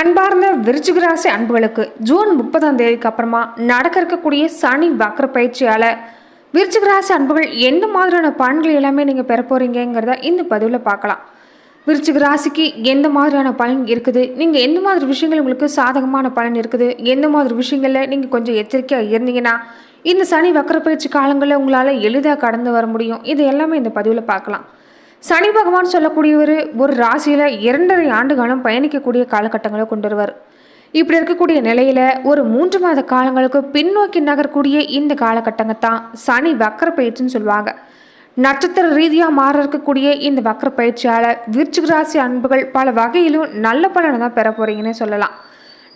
அன்பார்ந்த விருச்சிகராசி அன்புகளுக்கு ஜூன் முப்பதாம் தேதிக்கு அப்புறமா நடக்க இருக்கக்கூடிய சனி வக்கர பயிற்சியால் விருச்சிகராசி அன்புகள் எந்த மாதிரியான பலன்கள் எல்லாமே நீங்கள் பெற போகிறீங்கிறத இந்த பதிவில் பார்க்கலாம். விருச்சிக ராசிக்கு எந்த மாதிரியான பலன் இருக்குது? நீங்கள் எந்த மாதிரி விஷயங்கள் உங்களுக்கு சாதகமான பலன் இருக்குது? எந்த மாதிரி விஷயங்களில் நீங்கள் கொஞ்சம் எச்சரிக்கையாக இருந்தீங்கன்னா இந்த சனி வக்கர பயிற்சி காலங்களில் உங்களால் எளிதாக கடந்து வர முடியும். இது எல்லாமே இந்த பதிவில் பார்க்கலாம். சனி பகவான் சொல்லக்கூடியவர் ஒரு ராசியில் இரண்டரை ஆண்டு காலம் பயணிக்கக்கூடிய காலகட்டங்களை கொண்டு வருவார் இப்படி இருக்கக்கூடிய நிலையில் ஒரு மூன்று மாத காலங்களுக்கு பின்னோக்கி நகரக்கூடிய இந்த காலகட்டங்கள் தான் சனி வக்கர பயிற்சின்னு சொல்லுவாங்க. நட்சத்திர ரீதியாக மாற இருக்கக்கூடிய இந்த வக்கர பயிற்சியால் விருச்சிக ராசி அன்புகள் பல வகையிலும் நல்ல பலனை தான் பெற போகிறீங்கன்னு சொல்லலாம்.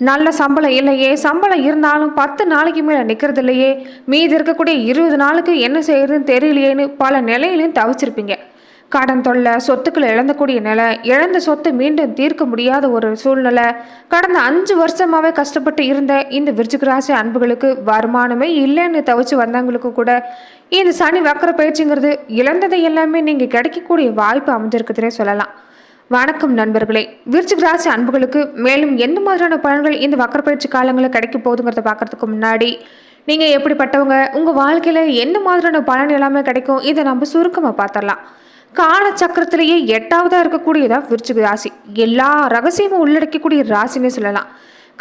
நல்ல சம்பளம் இல்லையே சம்பளம் இருந்தாலும் பத்து நாளைக்கு மேலே நிற்கிறது இல்லையே மீதி இருக்கக்கூடிய இருபது நாளுக்கு என்ன செய்யறதுன்னு தெரியலையேன்னு பல நிலையிலையும் தவிச்சிருப்பீங்க. கடன் தொல்லை சொத்துக்களை இழந்தக்கூடிய நிலை இழந்த சொத்தை மீண்டும் தீர்க்க முடியாத ஒரு சூழ்நிலை. கடந்த அஞ்சு வருஷமாகவே கஷ்டப்பட்டு இருந்த இந்த விருச்சிகராசி அன்புகளுக்கு வருமானமே இல்லைன்னு தவிச்சு வந்தவங்களுக்கு கூட இந்த சனி வக்கர பயிற்சிங்கிறது இழந்ததை எல்லாமே நீங்கள் கிடைக்கக்கூடிய வாய்ப்பு அமைஞ்சிருக்குதுன்னே சொல்லலாம். வணக்கம் நண்பர்களே. விருச்சிக ராசி அன்புகளுக்கு மேலும் எந்த மாதிரியான பலன்கள் இந்த வக்கர பயிற்சி காலங்களில் கிடைக்க போகுதுங்கிறத பார்க்கறதுக்கு முன்னாடி நீங்கள் எப்படிப்பட்டவங்க உங்கள் வாழ்க்கையில் எந்த மாதிரியான பலன் எல்லாமே கிடைக்கும் இதை நம்ம சுருக்கமாக பார்த்துடலாம். கால சக்கரத்திலேயே எட்டாவதா இருக்கக்கூடியதா விருச்சிக ராசி. எல்லா ரகசியமும் உள்ளடக்கக்கூடிய ராசினே சொல்லலாம்.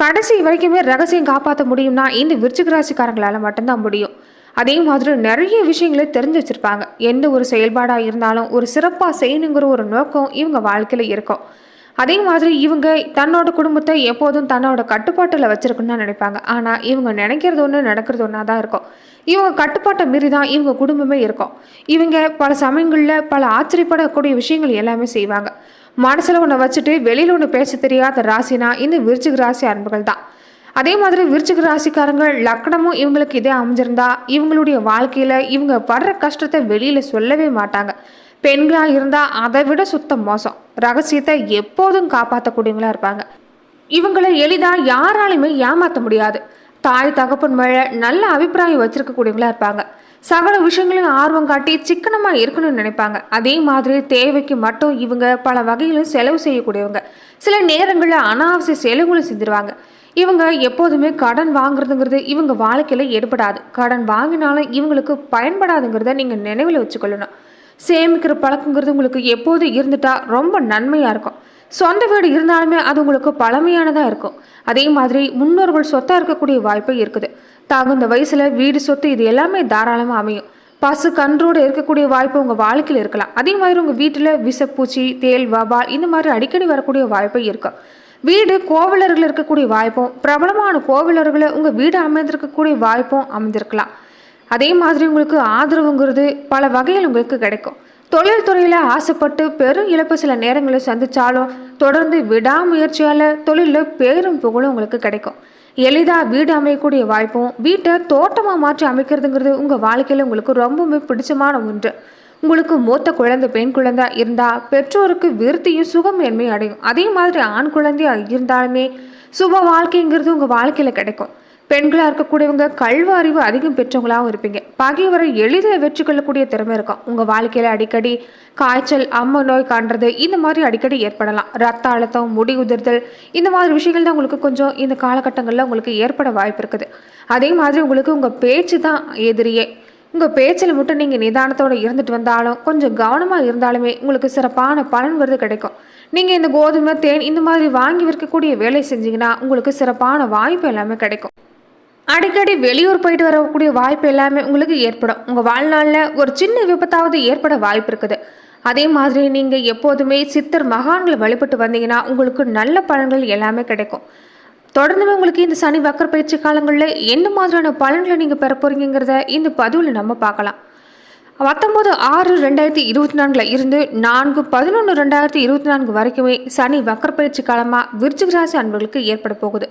கடைசி வரைக்குமே ரகசியம் காப்பாற்ற முடியும்னா இந்த விருச்சிக ராசிக்காரங்களால மட்டும்தான் முடியும். அதே மாதிரி நிறைய விஷயங்களை தெரிஞ்சு வச்சிருப்பாங்க. எந்த ஒரு செயல்பாடாக இருந்தாலும் ஒரு சிறப்பாக செய்யணுங்கிற ஒரு நோக்கம் இவங்க வாழ்க்கையில் இருக்கும். அதே மாதிரி இவங்க தன்னோட குடும்பத்தை எப்போதும் தன்னோட கட்டுப்பாட்டில் வச்சிருக்குன்னு நினைப்பாங்க. ஆனால் இவங்க நினைக்கிறது ஒன்று நடக்கிறது ஒன்றா தான் இருக்கும். இவங்க கட்டுப்பாட்டை மீறி தான் இவங்க குடும்பமே இருக்கும். இவங்க பல சமயங்களில் பல ஆச்சரியப்படக்கூடிய விஷயங்கள் எல்லாமே செய்வாங்க. மனசில் ஒன்று வச்சுட்டு வெளியில் ஒன்று பேச தெரியாத ராசினா இந்த விருச்சிக ராசி அன்புகள் தான். அதே மாதிரி விருச்சிக ராசிக்காரங்க லக்கணமும் இவங்களுக்கு இதே அமைஞ்சிருந்தா இவங்களுடைய வாழ்க்கையில் இவங்க படுற கஷ்டத்தை வெளியில் சொல்லவே மாட்டாங்க. பெண்களாக இருந்தால் அதை விட சுத்தம் மோசம். ரகசியத்தை எப்போதும் காப்பாற்றக்கூடியவங்களா இருப்பாங்க. இவங்களை எளிதாக யாராலையுமே ஏமாற்ற முடியாது. தாய் தகப்பன் மேலே நல்ல அபிப்பிராயம் வச்சிருக்கக்கூடியவங்களா இருப்பாங்க. சகல விஷயங்களையும் ஆர்வம் காட்டி சிக்கனமாக இருக்கணும்னு நினைப்பாங்க. அதே மாதிரி தேவைக்கு மட்டும் இவங்க பல வகையிலும் செலவு செய்யக்கூடியவங்க. சில நேரங்களில் அனாவசிய செலவுகளும் செஞ்சிருவாங்க. இவங்க எப்போதுமே கடன் வாங்குறதுங்கிறது இவங்க வாழ்க்கையில் ஏற்படாது கடன் வாங்கினாலும் இவங்களுக்கு பயன்படாதுங்கிறத நீங்கள் நினைவில் வச்சுக்கொள்ளணும். சேமிக்கிற பழக்கங்கிறது உங்களுக்கு எப்போது இருந்துட்டா ரொம்ப நன்மையாக இருக்கும். சொந்த வீடு இருந்தாலுமே அது உங்களுக்கு பழமையானதாக இருக்கும். அதே மாதிரி முன்னோர்கள் சொத்தாக இருக்கக்கூடிய வாய்ப்பு இருக்குது. தகுந்த வயசில் வீடு சொத்து இது எல்லாமே தாராளமாக அமையும். பசு கன்றோடு இருக்கக்கூடிய வாய்ப்பு உங்கள் வாழ்க்கையில் இருக்கலாம். அதே மாதிரி உங்கள் வீட்டில் விஷப்பூச்சி தேல் வபால் இந்த மாதிரி அடிக்கடி வரக்கூடிய வாய்ப்பு இருக்கும் வீடு கோவிலர்கள் இருக்கக்கூடிய வாய்ப்பும் பிரபலமான கோவிலர்களை உங்கள் வீடு அமைந்திருக்கக்கூடிய வாய்ப்பும் அமைந்திருக்கலாம். அதே மாதிரி உங்களுக்கு ஆதரவுங்கிறது பல வகையில் உங்களுக்கு கிடைக்கும். தொழில் துறையில் ஆசைப்பட்டு பெரும் இழப்பு சில நேரங்களில் சந்தித்தாலும் தொடர்ந்து விடாமுயற்சியால் தொழிலில் பேரும் புகழும் உங்களுக்கு கிடைக்கும். எளிதாக வீடு அமையக்கூடிய வாய்ப்பும் வீட்டை தோட்டமாக மாற்றி அமைக்கிறதுங்கிறது உங்கள் வாழ்க்கையில் உங்களுக்கு ரொம்பவுமே பிடிச்சமான ஒன்று. உங்களுக்கு மூத்த குழந்தை பெண் குழந்தை இருந்தால் பெற்றோருக்கு விருத்தியும் சுகமேன்மையும் அடையும். அதே மாதிரி ஆண் குழந்தையாக இருந்தாலுமே சுப வாழ்க்கைங்கிறது உங்கள் வாழ்க்கையில் கிடைக்கும். பெண்களாக இருக்கக்கூடியவங்க கல்வ அறிவு அதிகம் பெற்றவங்களாகவும் இருப்பீங்க. பகைவரை எளிதில் வெற்றி கொள்ளக்கூடிய திறமை இருக்கும். உங்கள் வாழ்க்கையில் அடிக்கடி காய்ச்சல் அம்ம நோய் காண்றது இந்த மாதிரி அடிக்கடி ஏற்படலாம். ரத்த அழுத்தம் முடி உதிர்தல் இந்த மாதிரி விஷயங்கள் தான் உங்களுக்கு கொஞ்சம் இந்த காலகட்டங்களில் உங்களுக்கு ஏற்பட வாய்ப்பு இருக்குது. அதே மாதிரி உங்களுக்கு உங்கள் பேச்சு தான் எதிரியே. உங்கள் பேச்சில் மட்டும் நீங்கள் நிதானத்தோடு இருந்துட்டு வந்தாலும் கொஞ்சம் கவனமாக இருந்தாலுமே உங்களுக்கு சிறப்பான பலன்கிறது கிடைக்கும். நீங்கள் இந்த கோதுமை தேன் இந்த மாதிரி வாங்கி விற்கக்கூடிய வேலை செஞ்சீங்கன்னா உங்களுக்கு சிறப்பான வாய்ப்பு எல்லாமே கிடைக்கும். அடிக்கடி வெளியூர் போயிட்டு வரக்கூடிய வாய்ப்பு எல்லாமே உங்களுக்கு ஏற்படும். உங்கள் வாழ்நாளில் ஒரு சின்ன விபத்தாவது ஏற்பட வாய்ப்பு இருக்குது. அதே மாதிரி நீங்கள் எப்போதுமே சித்தர் மகான்களை வழிபட்டு வந்தீங்கன்னா உங்களுக்கு நல்ல பலன்கள் எல்லாமே கிடைக்கும். தொடர்ந்துமே உங்களுக்கு இந்த சனி வக்கர பயிற்சி காலங்களில் என்ன மாதிரியான பலன்களை நீங்கள் பெற போகிறீங்கிறத இந்த பதிவில் நம்ம பார்க்கலாம். பத்தொம்போது ஆறு ரெண்டாயிரத்தி இருபத்தி நான்கில் இருந்து நான்கு பதினொன்று ரெண்டாயிரத்தி இருபத்தி நான்கு வரைக்குமே சனி வக்கர பயிற்சி காலமாக விருச்சிகராசி அன்புகளுக்கு அன்பர்களுக்கு ஏற்பட போகுது.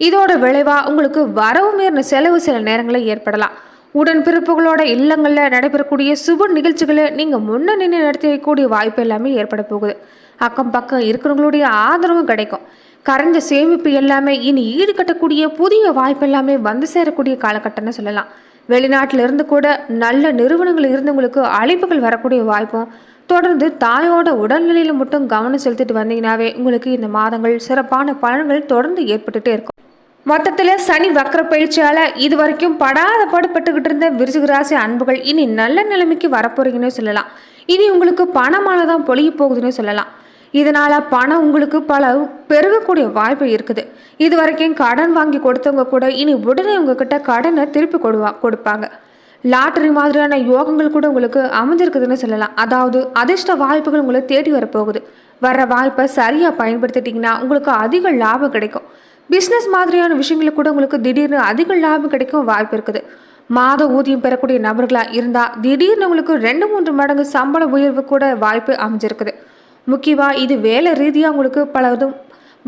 இதோட விளைவாக உங்களுக்கு வரவு மீறின செலவு சில நேரங்களில் ஏற்படலாம். உடன்பிறப்புகளோட இல்லங்களில் நடைபெறக்கூடிய சுப நிகழ்ச்சிகளை நீங்கள் முன்ன நின்று நடத்தி வைக்கக்கூடிய வாய்ப்பு எல்லாமே ஏற்பட போகுது. அக்கம் பக்கம் இருக்கிறவங்களுடைய ஆதரவும் கிடைக்கும். கரைஞ்ச சேமிப்பு எல்லாமே இனி ஈடுகட்டக்கூடிய புதிய வாய்ப்பு எல்லாமே வந்து சேரக்கூடிய காலகட்டம்னு சொல்லலாம். வெளிநாட்டில் இருந்து கூட நல்ல நிறுவனங்கள் இருந்தவங்களுக்கு அழைப்புகள் வரக்கூடிய வாய்ப்பும் தொடர்ந்து தாயோட உடல்நிலையில் மட்டும் கவனம் செலுத்திட்டு வந்தீங்கன்னாவே உங்களுக்கு இந்த மாதங்கள் சிறப்பான பலன்கள் தொடர்ந்து ஏற்பட்டுட்டே இருக்கும். மொத்தத்தில் சனி வக்கர பயிற்சியால் இது வரைக்கும் படாத பாடுபட்டுக்கிட்டு இருந்த விருச்சிக அன்புகள் இனி நல்ல நிலைமைக்கு வரப்போறீங்கன்னு சொல்லலாம். இனி உங்களுக்கு பணமால தான் பொழிய போகுதுன்னு சொல்லலாம். இதனால் பணம் உங்களுக்கு பல பெருகக்கூடிய வாய்ப்பு இருக்குது. இது வரைக்கும் கடன் வாங்கி கொடுத்தவங்க கூட இனி உடனே உங்ககிட்ட கடனை திருப்பி கொடுவா கொடுப்பாங்க. லாட்டரி மாதிரியான யோகங்கள் கூட உங்களுக்கு அமைஞ்சிருக்குதுன்னு சொல்லலாம். அதாவது அதிர்ஷ்ட வாய்ப்புகள் உங்களை தேடி வரப்போகுது. வர்ற வாய்ப்பை சரியாக பயன்படுத்திட்டிங்கன்னா உங்களுக்கு அதிக லாபம் கிடைக்கும். பிஸ்னஸ் மாதிரியான விஷயங்களில் கூட உங்களுக்கு திடீர்னு அதிக லாபம் கிடைக்கும் வாய்ப்பு இருக்குது. மாத ஊதியம் பெறக்கூடிய நபர்களாக இருந்தால் திடீர்னு உங்களுக்கு ரெண்டு மூன்று மடங்கு சம்பள உயர்வு கூட வாய்ப்பு அமைஞ்சிருக்குது. முக்கியமாக இது வேலை ரீதியாக உங்களுக்கு பலதும்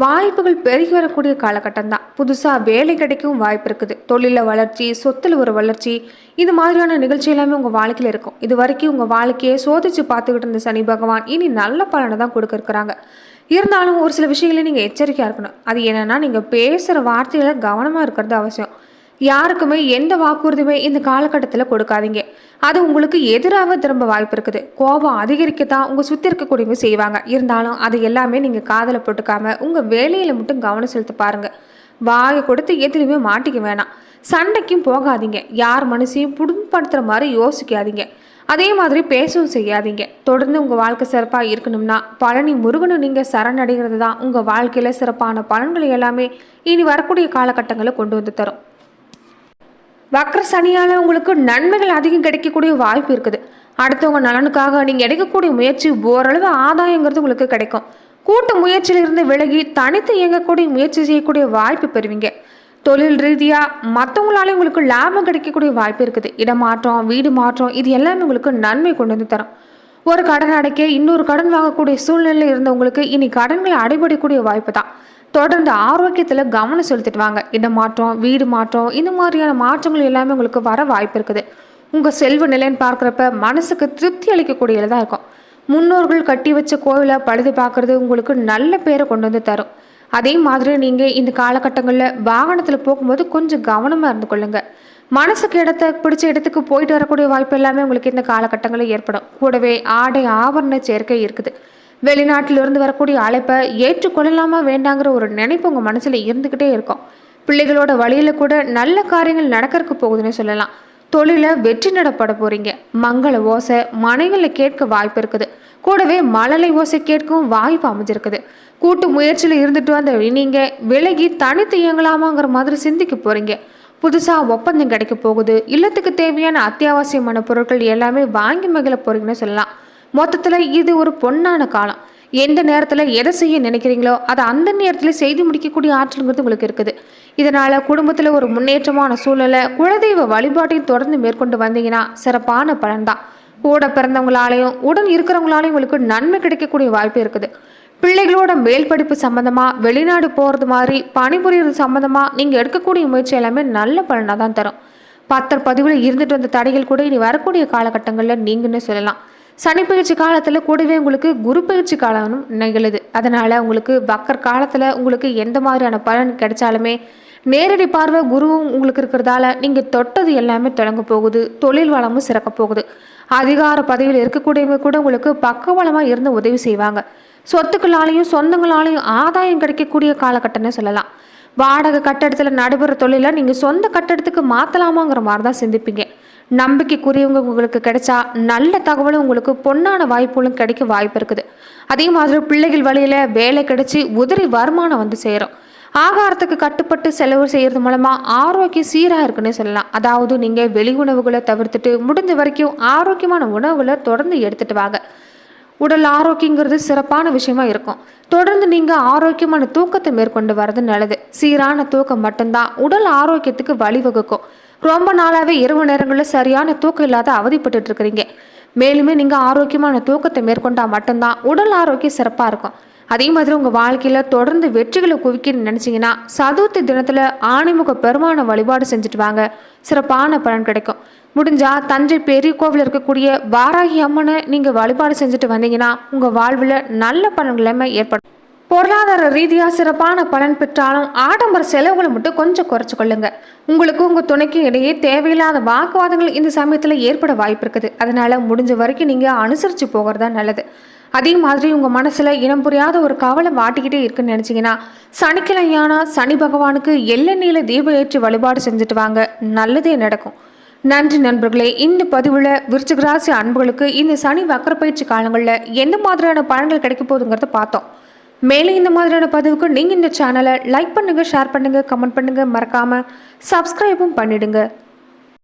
வாய்ப்புகள் பெருகி வரக்கூடிய காலகட்டம் தான். புதுசாக வேலை கிடைக்கும் வாய்ப்பு இருக்குது. தொழிலில் வளர்ச்சி சொத்தில் ஒரு வளர்ச்சி இது மாதிரியான நிகழ்ச்சி எல்லாமே உங்கள் வாழ்க்கையில் இருக்கும். இது வரைக்கும் உங்கள் வாழ்க்கையை சோதிச்சு பார்த்துக்கிட்டு இருந்த சனி பகவான் இனி நல்ல பலனை தான் கொடுக்க இருக்கிறாங்க. இருந்தாலும் ஒரு சில விஷயங்களை நீங்கள் எச்சரிக்கையாக இருக்கணும். அது என்னென்னா நீங்கள் பேசுகிற வார்த்தைகளை கவனமாக இருக்கிறது அவசியம். யாருக்குமே எந்த வாக்குறுதியுமே இந்த காலகட்டத்தில் கொடுக்காதீங்க. அது உங்களுக்கு எதிராக திரும்ப வாய்ப்பு இருக்குது. கோபம் அதிகரிக்க தான் உங்கள் சுற்றி இருக்கக்கூடியவங்க செய்வாங்க. இருந்தாலும் அது எல்லாமே நீங்கள் காதில் போட்டுக்காம உங்கள் வேலையில் மட்டும் கவனம் செலுத்த பாருங்கள் வாயை கொடுத்து எதுலையுமே மாட்டிக்க வேணாம். சண்டைக்கும் போகாதீங்க. யார் மனசையும் புண்படுத்துகிற மாதிரி யோசிக்காதீங்க. அதே மாதிரி பேசவும் செய்யாதீங்க. தொடர்ந்து உங்கள் வாழ்க்கை சிறப்பாக இருக்கணும்னா பழனி முருகனை நீங்கள் சரணடைகிறது தான் உங்கள் வாழ்க்கையில் சிறப்பான பலன்களை எல்லாமே இனி வரக்கூடிய காலகட்டங்களை கொண்டு வந்து தரும். வக்ர சனியால் உங்களுக்கு நன்மைகள் அதிகம் கிடைக்கக்கூடிய வாய்ப்பு இருக்குது. அடுத்தவங்க நலனுக்காக நீங்கள் எடுக்கக்கூடிய முயற்சி ஓரளவு ஆதாயங்கிறது உங்களுக்கு கிடைக்கும். கூட்டு முயற்சியிலிருந்து விலகி தனித்து இயங்கக்கூடிய முயற்சி செய்யக்கூடிய வாய்ப்பு பெறுவீங்க. தொழில் ரீதியாக மற்றவங்களாலே உங்களுக்கு லாபம் கிடைக்கக்கூடிய வாய்ப்பு இருக்குது. இடமாற்றம் வீடு மாற்றம் இது எல்லாமே உங்களுக்கு நன்மை கொண்டு வந்து தரும். ஒரு கடன் அடைக்க இன்னொரு கடன் வாங்கக்கூடிய சூழ்நிலையில் இருந்தவங்களுக்கு இனி கடன்களை அடைபடக்கூடிய வாய்ப்பு தான். தொடர்ந்து ஆரோக்கியத்தில் கவனம் செலுத்திட்டு வாங்க இடமாற்றம் வீடு மாற்றம் இந்த மாதிரியான மாற்றங்கள் எல்லாமே உங்களுக்கு வர வாய்ப்பு இருக்குது. உங்கள் செல்வ நிலைன்னு பார்க்குறப்ப மனசுக்கு திருப்தி அளிக்கக்கூடியதாக இருக்கும். முன்னோர்கள் கட்டி வச்ச கோவிலை பழுது பார்க்குறது உங்களுக்கு நல்ல பேரை கொண்டு வந்து தரும். அதே மாதிரி நீங்கள் இந்த காலகட்டங்களில் வாகனத்தில் போகும்போது கொஞ்சம் கவனமாக இருந்து கொள்ளுங்கள் மனசுக்கு இடத்த பிடிச்ச இடத்துக்கு போயிட்டு வரக்கூடிய வாய்ப்பு எல்லாமே உங்களுக்கு இந்த காலகட்டங்களில் ஏற்படும். கூடவே ஆடை ஆவரண சேர்க்கை இருக்குது. வெளிநாட்டிலிருந்து வரக்கூடிய அழைப்பை ஏற்றுக்கொள்ளலாமா வேண்டாங்கிற ஒரு நினைப்பு உங்கள் மனசில் இருந்துக்கிட்டே இருக்கும். பிள்ளைகளோட வழியில் கூட நல்ல காரியங்கள் நடக்கிறதுக்கு போகுதுன்னு சொல்லலாம். தொழிலை வெற்றி நடப்பட போகிறீங்க மங்கள ஓசை மனைகளில் கேட்க வாய்ப்பு இருக்குது. கூடவே மழலை ஓசை கேட்கவும் வாய்ப்பு அமைஞ்சிருக்குது. கூட்டு முயற்சியில் இருந்துட்டு வந்த நீங்க விலகி தனித்து இயங்கலாமாங்கிற மாதிரி சிந்திக்க போறீங்க. புதுசாக ஒப்பந்தம் கிடைக்க போகுது. இல்லத்துக்கு தேவையான அத்தியாவசியமான பொருட்கள் எல்லாமே வாங்கி மகிழ போறீங்கன்னு சொல்லலாம். மொத்தத்தில் இது ஒரு பொன்னான காலம். எந்த நேரத்தில் எதை செய்ய நினைக்கிறீங்களோ அதை அந்த நேரத்தில் செய்து முடிக்கக்கூடிய ஆற்றலுங்கிறது உங்களுக்கு இருக்குது. இதனால் குடும்பத்தில் ஒரு முன்னேற்றமான சூழ்நிலை குலதெய்வ வழிபாட்டையும் தொடர்ந்து மேற்கொண்டு வந்தீங்கன்னா சிறப்பான பலன்தான். கூட பிறந்தவங்களாலையும் உடன் இருக்கிறவங்களாலையும் உங்களுக்கு நன்மை கிடைக்கக்கூடிய வாய்ப்பு இருக்குது. பிள்ளைகளோட மேல் படிப்பு சம்மந்தமாக வெளிநாடு போகிறது மாதிரி பணிபுரியறது சம்மந்தமாக நீங்கள் எடுக்கக்கூடிய முயற்சி எல்லாமே நல்ல பலனாக தான் தரும். பத்தர் பதிவில் இருந்துட்டு வந்த தடைகள் கூட இனி வரக்கூடிய காலகட்டங்களில் நீங்கன்னு சொல்லலாம். சனி பயிற்சி காலத்தில் கூடவே உங்களுக்கு குரு பயிற்சி காலமும் நிகழுது. அதனால் உங்களுக்கு பக்கர் காலத்தில் உங்களுக்கு எந்த மாதிரியான பலன் கிடைச்சாலுமே நேரடி பார்வை குருவும் உங்களுக்கு இருக்கிறதால நீங்கள் தொட்டது எல்லாமே தொடங்க போகுது. தொழில் வளமும் சிறக்க போகுது. அதிகார பதவியில் இருக்கக்கூடியவங்க கூட உங்களுக்கு பக்கபலமாக இருந்து உதவி செய்வாங்க. சொத்துக்களாலையும் சொந்தங்களாலையும் ஆதாயம் கிடைக்கக்கூடிய காலகட்டம்னு சொல்லலாம். வாடகை கட்டடத்தில் நடைபெற தொழிலை நீங்கள் சொந்த கட்டடத்துக்கு மாற்றலாமாங்கிற மாதிரி தான் சிந்திப்பீங்க. நம்பிக்கைக்குரியவங்க உங்களுக்கு கிடைச்சா நல்ல தகவலும் உங்களுக்கு பொன்னான வாய்ப்புகளும் கிடைக்க வாய்ப்பு இருக்குது. அதே மாதிரி பிள்ளைகள் வழியில் வேலை கிடைச்சி உதிரி வருமானம் வந்து சேரும். ஆகாரத்துக்கு கட்டுப்பட்டு செலவு செய்கிறது மூலமாக ஆரோக்கியம் சீராக இருக்குன்னு சொல்லலாம். அதாவது நீங்கள் வெளி உணவுகளை தவிர்த்துட்டு முடிஞ்ச வரைக்கும் ஆரோக்கியமான உணவுகளை தொடர்ந்து எடுத்துட்டு வாங்க. உடல் ஆரோக்கியங்கிறது சிறப்பான விஷயமா இருக்கும். தொடர்ந்து நீங்கள் ஆரோக்கியமான தூக்கத்தை மேற்கொண்டு வர்றது நல்லது. சீரான தூக்கம் மட்டும்தான் உடல் ஆரோக்கியத்துக்கு வழிவகுக்கும். ரொம்ப நாளாகவே இரவு நேரங்களில் சரியான தூக்கம் இல்லாத அவதிப்பட்டு இருக்கிறீங்க. மேலுமே நீங்கள் ஆரோக்கியமான தூக்கத்தை மேற்கொண்டால் மட்டும்தான் உடல் ஆரோக்கியம் சிறப்பாக இருக்கும். அதே மாதிரி உங்கள் வாழ்க்கையில் தொடர்ந்து வெற்றிகளை குவிக்கணும்னு நினச்சிங்கன்னா சதுர்த்தி தினத்தில் ஆணிமுக பெருமான வழிபாடு செஞ்சுட்டு வாங்க. சிறப்பான பலன் கிடைக்கும். முடிஞ்சா தஞ்சை பெரிய கோவில் இருக்கக்கூடிய வாராகி அம்மனை நீங்கள் வழிபாடு செஞ்சுட்டு வந்தீங்கன்னா உங்கள் வாழ்வில் நல்ல பலன்களுமே ஏற்படும். பொருளாதார ரீதியாக சிறப்பான பலன் பெற்றாலும் ஆடம்பர செலவுகளை மட்டும் கொஞ்சம் குறைச்சு கொள்ளுங்க. உங்களுக்கு உங்கள் துணைக்கும் இடையே தேவையில்லாத வாக்குவாதங்கள் இந்த சமயத்தில் ஏற்பட வாய்ப்பு இருக்குது. அதனால் முடிஞ்ச வரைக்கும் நீங்கள் அனுசரித்து போகிறது தான் நல்லது. அதே மாதிரி உங்கள் மனசில் இனம் புரியாத ஒரு கவலை வாட்டிக்கிட்டே இருக்குன்னு நினச்சிங்கன்னா சனிக்கிழமையானா சனி பகவானுக்கு எள்ளெண்ணெயில் தீபம் ஏற்றி வழிபாடு செஞ்சுட்டு வாங்க. நல்லதே நடக்கும். நன்றி நண்பர்களே இந்த பதிவில் விருச்சிகராசி அன்புகளுக்கு இந்த சனி வக்கர பயிற்சி காலங்களில் எந்த மாதிரியான பலன்கள் கிடைக்க போகுதுங்கிறத பார்த்தோம். மேலே இந்த மாதிரியான பதிவுக்கு நீங்கள் இந்த சேனலை லைக் பண்ணுங்கள் ஷேர் பண்ணுங்கள் கமெண்ட் பண்ணுங்கள் மறக்காமல் சப்ஸ்கிரைபும் பண்ணிடுங்க.